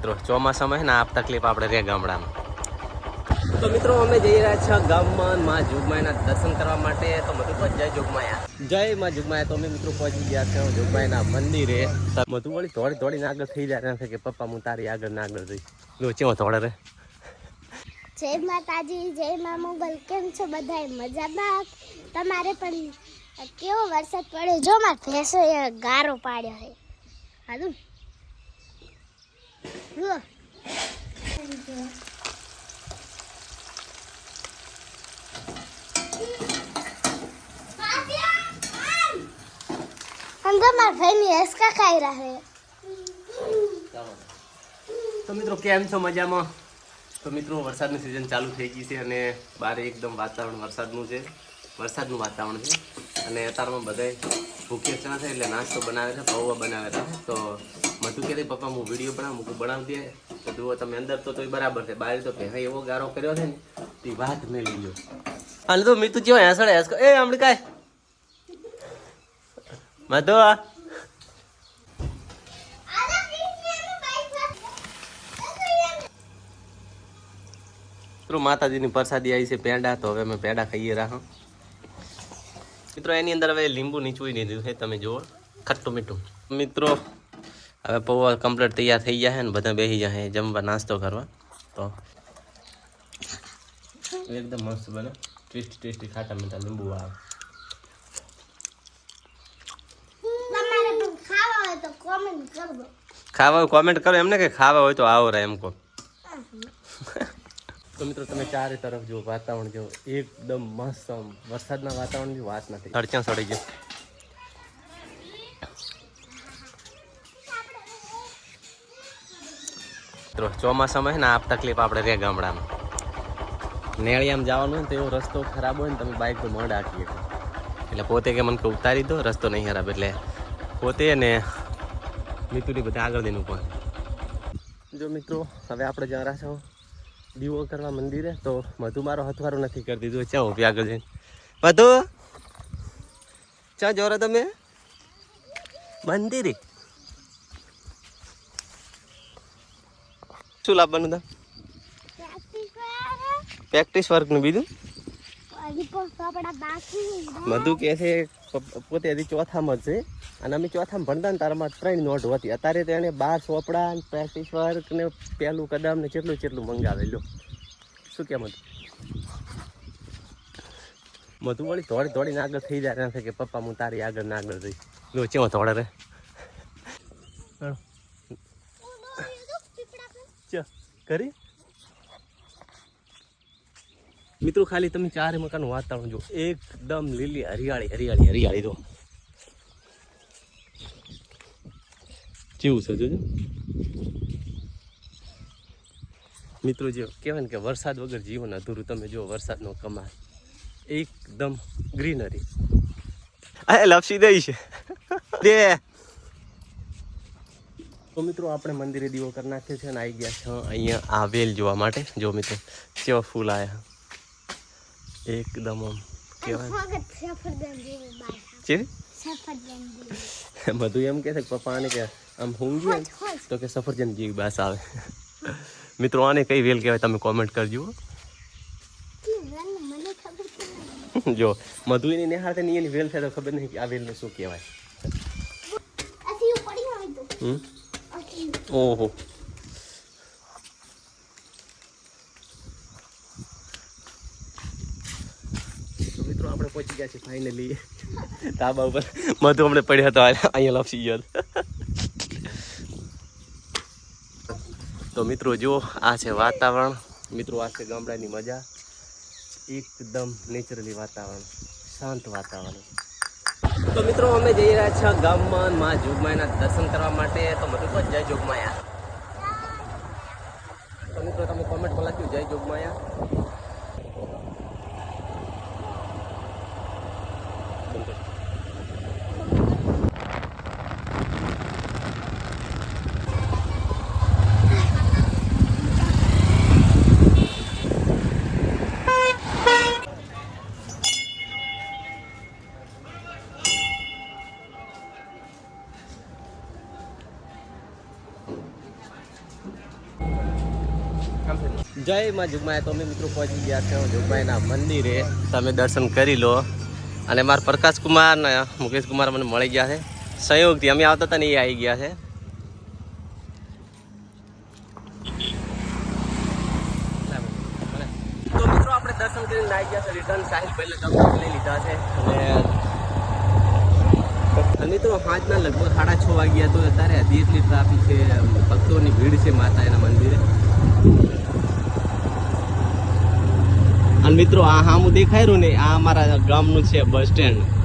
મિત્રો ચોમાસામાં છે ને આ તકલીફ આપણે રે ગામડામાં. તો મિત્રો અમે જઈ રહ્યા છીએ ગામમાં માં જોગમાયાના દર્શન કરવા માટે. તો મધુપત જય જુગમાયા. જય માં જુગમાયા. તો અમે મિત્રો પહોંચી ગયા છે જોગમાયાના મંદિરે. મધુ વળી થોડી થોડીને આગળ થઈ જાય છે કે પપ્પા હું તારી આગળ ના આગળ રહી. લો ચેવો થોડે રે? જય માતાજી જય મા મોગલ. કેમ છો બધાય? મજામાં? તમારે પણ કેવો વરસાદ પડ્યો? જો માર ભેંસો એ ગારો પાડ્યો છે. હાલું. માર ભાઈની હેસકા ખાઈ રહ્યા તો મિત્રો કેમ છો મજામાં તો મિત્રો વરસાદની સિઝન ચાલુ થઈ ગઈ છે અને બારે એકદમ વાતાવરણ વરસાદનું છે, વરસાદનું વાતાવરણ છે. અને અત્યારમાં બધાય ભૂખ્યા ચણા છે એટલે નાસ્તો બનાવે છે, પૌવા બનાવે છે. તો મધુ કે પપ્પા, હું વીડિયો બનાવું, મૂકું, બનાવી દે. તો જુઓ, તમે અંદર તો તોય બરાબર છે. બહાર તો પહેલા એવો ગારો કર્યો છે ને. તે વાત મેં લીધો. અને તો મીતું જેવો હેસડે હેસકો. એ હમણાં કાય મધુ માતાજીની પ્રસાદી આવી છે, પેંડા. તો હવે અમે પેંડા ખાઈએ રાહ. મિત્રો એની અંદર હવે લીંબુ નીચવી દીધું છે તમે જુઓ. ખટ્ટું મીઠું. મિત્રો હવે પૌવા કમ્પ્લીટ તૈયાર થઈ ગયા છે ને બધા બેસી જાય જમવા નાસ્તો કરવા. તો એકદમ મસ્ત બને. ટેસ્ટી ટેસ્ટી ખાટા મીઠા લીંબુ આવે. હોય ખાવા કોમેન્ટ કરો. એમને કે ખાવા હોય તો આવો રહે એમ કહો. તો મિત્રો તમે ચારે તરફ જો વાતાવરણ જો એકદમ મસ્ત વરસાદના વાતાવરણની વાત નથી. અડચણ સડી ગયો. મિત્રો, ચોમાસામાં છે ને આ તકલીફ આપણે રે ગામડામાં. નેળિયામ જવાનું હોય ને તો એવો રસ્તો ખરાબ હોય ને તમે બાઇક તો મળ આખી એટલે પોતે કે મને ઉતારી દો, રસ્તો નહીં ખરાબ એટલે પોતે ને મિતુની બધા આગળ દેનું પણ જો મિત્રો, હવે આપણે જ્યાં છો. દીવો કરવા મંદિરે તો મધુ મારો હથવારો નથી કરી દીધું. ચા ઊભી આગળ જઈને. વધુ ચા જોરો તમે. મંદિરે. શું લાવવાનું હતા પ્રેક્ટિસ વર્કનું બીજું હજી પણ કપડા બાકી મધુ કહે છે પોતે હજી ચોથામાં જ છે. અને અમે ચોથામાં ભણતા ને તારામાં ત્રણ નોટ હતી. અત્યારે તો એને બાર સોપડા ને પ્રેક્ટિસ વર્ક ને પહેલું કદમ ને જેટલું કેટલું મંગાવે. શું કે મધુ? મધુ વળી થોડી થોડીને આગળ થઈ જાય. નથી કે પપ્પા હું તારી આગળ ને આગળ જઈ લો ચેવો થોડે રે? ચ કરી? મિત્રો ખાલી તમે ચારે મકાનનું વાતાવરણ જો એકદમ લીલી હરિયાળી હરિયાળી હરિયાળી જો જેવું છે જોજો. મિત્રો જે કહેવાય ને કે વરસાદ વગર જીવન અધૂરું તમે જો વરસાદનો કમાલ. એકદમ ગ્રીનરી. આ લપસી દઈ છે. દે. તો મિત્રો આપણે મંદિરે દીવો કરી નાખ્યો છે અને આવી ગયા છે અહીંયા આ વેલ જોવા માટે. જો મિત્રો કેવા ફૂલ આવ્યા એકદમ આમ જેવી બધું એમ કહે છે કે પપ્પાને કે આમ ઊંઘી ને તો કે સફરજન જેવી બાસ આવે. મિત્રો આને કઈ વેલ કહેવાય તમે કોમેન્ટ કરજો. જો મધુ એની નિહાળતે ની એની વેલ થાય તો ખબર નહીં કે આ વેલને શું કહેવાય. ઓહો. આપણે પહોંચી ગયા છીએ ફાઇનલી ધાબા ઉપર. મધુ અમને પડ્યો હતો અહીંયા લપસી ગયો તો મિત્રો, જુઓ, આ છે વાતાવરણ. મિત્રો, આ છે ગામડાની મજા. એકદમ નેચરલી વાતાવરણ. શાંત વાતાવરણ. તો મિત્રો, અમે જઈ રહ્યા છીએ ગામમાં મા જોગમાયાના દર્શન કરવા માટે. તો મધુપત જય જોગમાયા. તો મિત્રો, તમે કોમેન્ટમાં લખ્યું જય જોગમાયા. જય માં જુગમાય તો અમે મિત્રો પહોંચી ગયા છે જુગમાયના મંદિરે. તમે દર્શન કરી લો. અને મારા પ્રકાશ કુમાર ને મુકેશ કુમાર મને મળી ગયા છે. સંયોગથી અમે આવતા હતા ને એ આવી ગયા છે. તો મિત્રો આપણે દર્શન કરીને આવી ગયા છે રિટર્ન સાહિલ પહેલે લઈ લીધા છે. અને મિત્રો સાંજના લગભગ સાડા છ વાગ્યા તો અત્યારે હજી એટલી છે ભક્તોની ભીડ છે માતા એના મંદિરે. અને મિત્રો આ હામું દેખાય રહ્યું ને આ અમારા ગામનું છે બસ સ્ટેન્ડ.